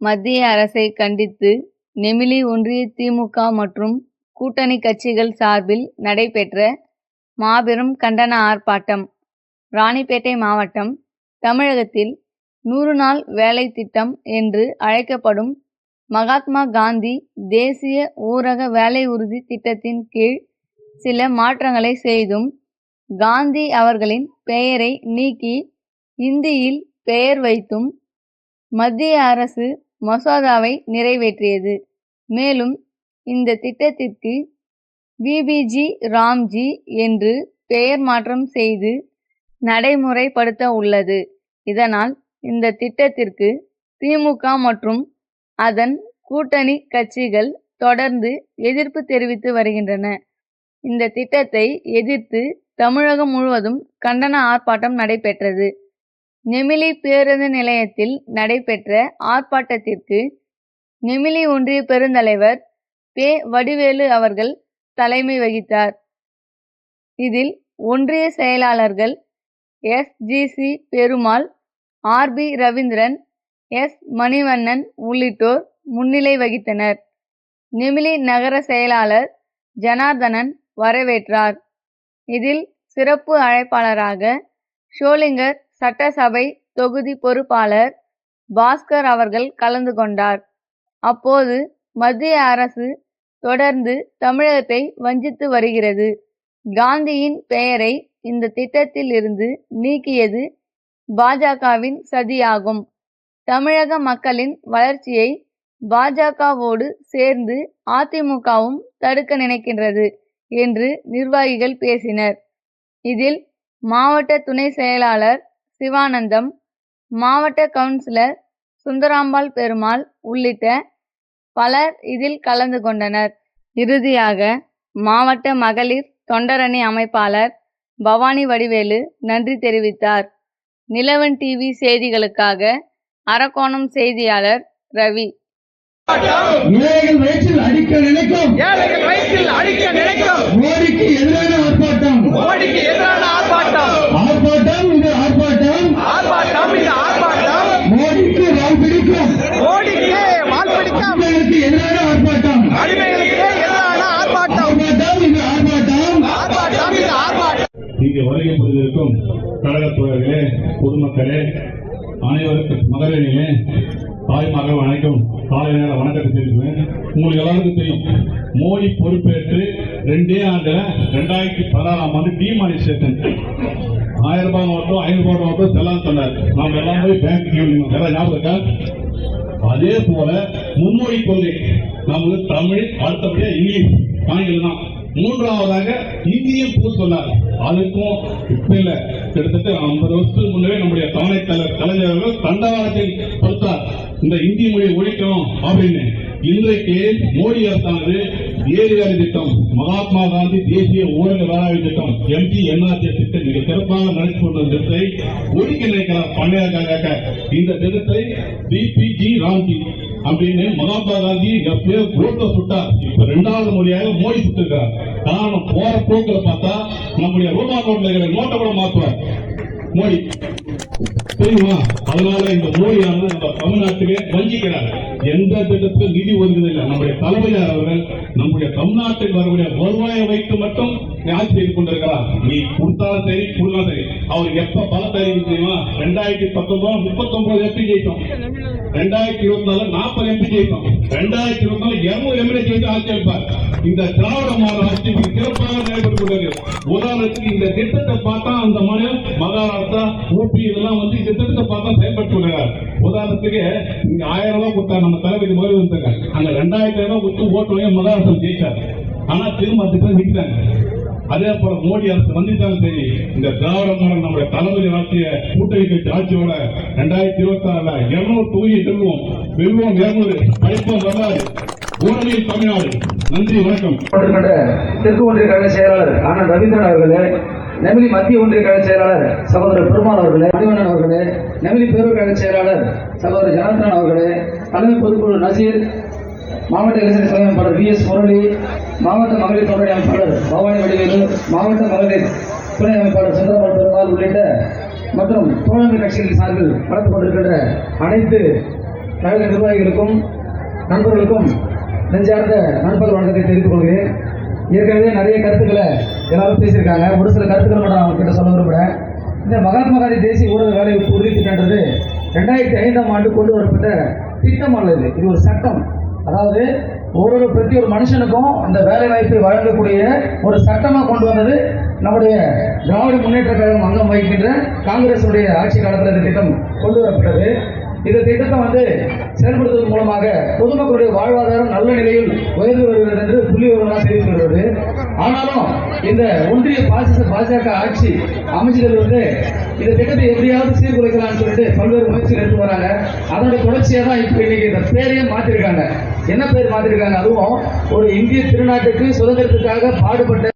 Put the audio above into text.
மத்திய அரசை கண்டித்து நெமிலி ஒன்றிய திமுக மற்றும் கூட்டணி கட்சிகள் சார்பில் நடைபெற்ற மாபெரும் கண்டன ஆர்ப்பாட்டம் ராணிப்பேட்டை மாவட்டம் தமிழகத்தில் நூறு நாள் வேலை திட்டம் என்று அழைக்கப்படும் மகாத்மா காந்தி தேசிய ஊரக வேலை உறுதி திட்டத்தின் கீழ் சில மாற்றங்களை செய்தும் காந்தி அவர்களின் பெயரை நீக்கி இந்தியில் பெயர் வைத்தும் மத்திய அரசு மசோதாவை நிறைவேற்றியது. மேலும் இந்த திட்டத்திற்கு பிபிஜி ராம்ஜி என்று பெயர் மாற்றம் செய்து நடைமுறைப்படுத்த உள்ளது. இதனால் இந்த திட்டத்திற்கு திமுக மற்றும் அதன் கூட்டணி கட்சிகள் தொடர்ந்து எதிர்ப்பு தெரிவித்து வருகின்றன. இந்த திட்டத்தை எதிர்த்து தமிழகம் முழுவதும் கண்டன ஆர்ப்பாட்டம் நடைபெற்றது. நெமிலி பேருந்து நிலையத்தில் நடைபெற்ற ஆர்ப்பாட்டத்திற்கு நெமிலி ஒன்றிய பெருந்தலைவர் பே. வடிவேலு அவர்கள் தலைமை வகித்தார். இதில் ஒன்றிய செயலாளர்கள் S. G. C. Perumal R. P. Ravindran S. Manivannan உள்ளிட்டோர் முன்னிலை வகித்தனர். நெமிலி நகர செயலாளர் ஜனார்தனன் வரவேற்றார். இதில் சிறப்பு அழைப்பாளராக ஷோலிங்கர் சட்டசபை தொகுதி பொறுப்பாளர் பாஸ்கர் அவர்கள் கலந்து கொண்டார். அப்போது மத்திய அரசு தொடர்ந்து தமிழகத்தை வஞ்சித்து வருகிறது. காந்தியின் பெயரை இந்த திட்டத்தில் இருந்து நீக்கியது பாஜகவின் சதியாகும். தமிழக மக்களின் வளர்ச்சியை பாஜகவோடு சேர்ந்து அதிமுகவும் தடுக்க நினைக்கின்றது என்று நிர்வாகிகள் பேசினர். இதில் மாவட்ட துணை செயலாளர் சிவானந்தம் மாவட்ட கவுன்சிலர் சுந்தராம்பாள் பெருமாள் உள்ளிட்ட பலர் இதில் கலந்து கொண்டனர். இறுதியாக மாவட்ட மகளிர் தொண்டரணி அமைப்பாளர் பவானி வடிவேலு நன்றி தெரிவித்தார். நிலவன் டிவி செய்திகளுக்காக அரக்கோணம் செய்தியாளர் ரவி. ஏழைகள் வயிற்றில் அடிக்க நினைக்கும். அடிக்க நினைக்கும். மோடிக்கு எதிரான ஆர்ப்பாட்டம் மோடிக்கு எதிரான ஆர்ப்பாட்டம் ஆர்ப்பாட்டம் இது ஆர்ப்பாட்டம் ஆர்ப்பாட்டம் இது ஆர்ப்பாட்டம் மோடிக்கு வால் பிடிக்கும் மோடிக்கு வால் பிடிக்கும் அடிமைகளுக்கு எதிரான ஆர்ப்பாட்டம் அடிமைகளுக்கு எதிரான ஆர்ப்பாட்டம் ஆர்ப்பாட்டம் இது ஆர்ப்பாட்டம் ஆர்ப்பாட்டம் இது ஆர்ப்பாட்டம் இங்கு வருகை புரிந்திருக்கும் கழகத் பொதுமக்களே அனைவருக்கும் மகளிரிலே தாய்மார்கள் வணக்கம் காலை நேர வணக்கத்தை தெரிவிக்கிறேன் உங்களுக்கு எல்லாருக்கும் தெரியும் மோடி பொறுப்பேற்று ரெண்டே ஆண்டுல ரெண்டாயிரத்தி பதினாறாம் ஆண்டு டிமானிஸ்ட்ரேஷன் ஆயிரம் ரூபாய் நோட்டும் ஐநூறு ரூபாய் நோட்டும் செல்லாம் சொன்னார். நாம் எல்லாம் போய் பேங்க் எல்லாம் ஞாபகம் இருக்கா? அதே போல மும்மொழி கொள்கை. நமக்கு தமிழ் அடுத்தபடியா இங்கிலீஷ் ஆங்கிலம் தான். மூன்றாவதாக இந்தியும் பூ சொன்னார் அதுக்கும் இப்ப இல்ல. கிட்டத்தட்ட ஐம்பது வருஷத்துக்கு முன்னவே நம்முடைய தலைமை தலைவர் கலைஞர் அவர்கள் தண்டவாளத்தில் கொடுத்தார். இந்த இந்தி மொழியை ஒழிக்கணும் அப்படின்னு. இன்றைக்கு மோடி அரசானது ஏழு வேலை திட்டம் மகாத்மா காந்தி தேசிய ஊரக வேளாண் திட்டம் எம்பி என்ஆர்ஜி திட்டம் மிக சிறப்பாக நடத்தி கொண்ட திட்டத்தை ஒருங்கிணைக்கலாம் பண்ணையாக இந்த திட்டத்தை டிபிஜி ராம்ஜி அப்படின்னு மகாத்மா காந்தி எப்பயோ குரோத்த சுட்டார். இப்ப ரெண்டாவது மொழியாக மோடி சுட்டிருக்கார். காரணம் போற போக்குல பார்த்தா நம்முடைய ரூபா நோட்ல இருக்கிற நோட்டை கூட மாத்துவார். மோடி. தெரியுமா? அதனால இந்த மோடியானது நம்ம தமிழ்நாட்டுக்கு வஞ்சிக்கிறாங்க எந்த திட்டத்திலும் நிதி ஒதுக்குதில்லை நம்முடைய தலைமையார் அவர்கள் நம்முடைய தமிழ்நாட்டில் வரக்கூடிய வருவாயை வைத்து மட்டும் ஆட்சி செய்து கொண்டிருக்கிறார். நீ கொடுத்தாலும் சரி கொடுத்தாலும் சரி. அவர் எப்ப பலத்தை அறிவிக்க தெரியுமா? ரெண்டாயிரத்தி பத்தொன்பது முப்பத்தொன்பது எம்பி ஜெயித்தோம். ரெண்டாயிரத்தி இருபத்தி நாலு நாற்பது எம்பி ஜெயித்தோம். ரெண்டாயிரத்தி இருபத்தி நாலு இருநூறு எம்எல்ஏ ஜெயித்து ஆட்சி அளிப்பார். இந்த திராவிட மாநில ஆட்சி சிறப்பாக நடைபெற்று கொண்டது உதாரணத்துக்கு இந்த திட்டத்தை பார்த்தா அந்த மாநிலம் மகாராஷ்டிரா ஊபி இதெல்லாம் வந்து இந்த திட்டத்தை பார்த்தா செயல்பட்டு உதாரணத்துக்கு இங்க ஆயிரம் ரூபாய் கொடுத்தா நம்ம தலைவர் முதல் வந்தாங்க அந்த ரெண்டாயிரத்தி ஐநூறு கொடுத்து ஓட்டு வாங்கி மகாராஷ்டிரா ஜெயிச்சார். ஆனா திரும்ப அந்த நிற்கிறாங்க அதே போல மோடி அரசு வந்துட்டாலும் சரி இந்த திராவிட மாடல் நம்முடைய தலைமை ஆட்சிய கூட்டணி கட்சி ஆட்சியோட ரெண்டாயிரத்தி இருபத்தி ஆறுல இருநூறு தொகுதியை செல்வோம் வெல்வோம் இருநூறு. படிப்போம் வரலாறு. ஊரணியில் தமிழ்நாடு. நன்றி வணக்கம். தெற்கு ஒன்றிய கழக செயலாளர் ஆனால் ரவீந்திரன் அவர்களே நெமிலி மத்திய ஒன்றிய கழக செயலாளர் சகோதரர் பெருமாள் அவர்களே மதிவண்ணன் அவர்களே நெமிலி பேரூர் கழக செயலாளர் சகோதரர் ஜனார்தன் அவர்களே தலைமை பொதுக்குழு நசீர் மாவட்ட இளைஞர் சங்க அமைப்பாளர் வி எஸ் முரளி மாவட்ட மகளிர் துணை அமைப்பாளர் பவானி வடிவேலு மாவட்ட மகளிர் துணை அமைப்பாளர் சுந்தரபால் பெருமாள் உள்ளிட்ட மற்றும் தோழமை கட்சிகளின் சார்பில் நடந்து கொண்டிருக்கின்ற அனைத்து கழக நிர்வாகிகளுக்கும் நண்பர்களுக்கும் நெஞ்சார்ந்த நண்பர்கள் வணக்கத்தை தெரிவித்துக் கொள்கிறேன். ஏற்கனவே நிறைய கருத்துக்களை எல்லாரும் பேசியிருக்காங்க. ஒரு சில கருத்துக்களை மட்டும் நான் உங்ககிட்ட சொல்ல விரும்புகிறேன் இந்த மகாத்மா காந்தி தேசிய ஊரக வேலை உறுதி திட்டம்ன்றது ரெண்டாயிரத்தி ஐந்தாம் ஆண்டு கொண்டு வரப்பட்ட திட்டம் அல்லது இது ஒரு சட்டம். அதாவது ஒவ்வொரு பிரதி ஒரு மனுஷனுக்கும் அந்த வேலை வாய்ப்பை வழங்கக்கூடிய ஒரு சட்டமாக கொண்டு வந்தது நம்முடைய திராவிட முன்னேற்ற கழகம் அங்கம் வகிக்கின்ற காங்கிரசுடைய ஆட்சி காலத்தில் இந்த திட்டம் கொண்டு வரப்பட்டது. இந்த திட்டத்தை வந்து செயல்படுத்துவதன் மூலமாக பொதுமக்களுடைய வாழ்வாதாரம் நல்ல நிலையில் உயர்ந்து வருகிறது என்று புள்ளி விவரமாக தெரிவித்து வருகிறது ஆனாலும் இந்த ஒன்றிய பாசிச பாஜக ஆட்சி அமைச்சர்கள் வந்து இந்த திட்டத்தை எப்படியாவது சீர்குலைக்கலாம்னு சொல்லிட்டு பல்வேறு முயற்சிகள் எடுத்து வராங்க. அதனுடைய தொடர்ச்சியாக தான் இப்போ இன்னைக்கு இந்த பேரையே மாற்றிருக்காங்க என்ன பேர் மாற்றிருக்காங்க அதுவும் ஒரு இந்திய திருநாட்டுக்கு சுதந்திரத்துக்காக பாடுபட்ட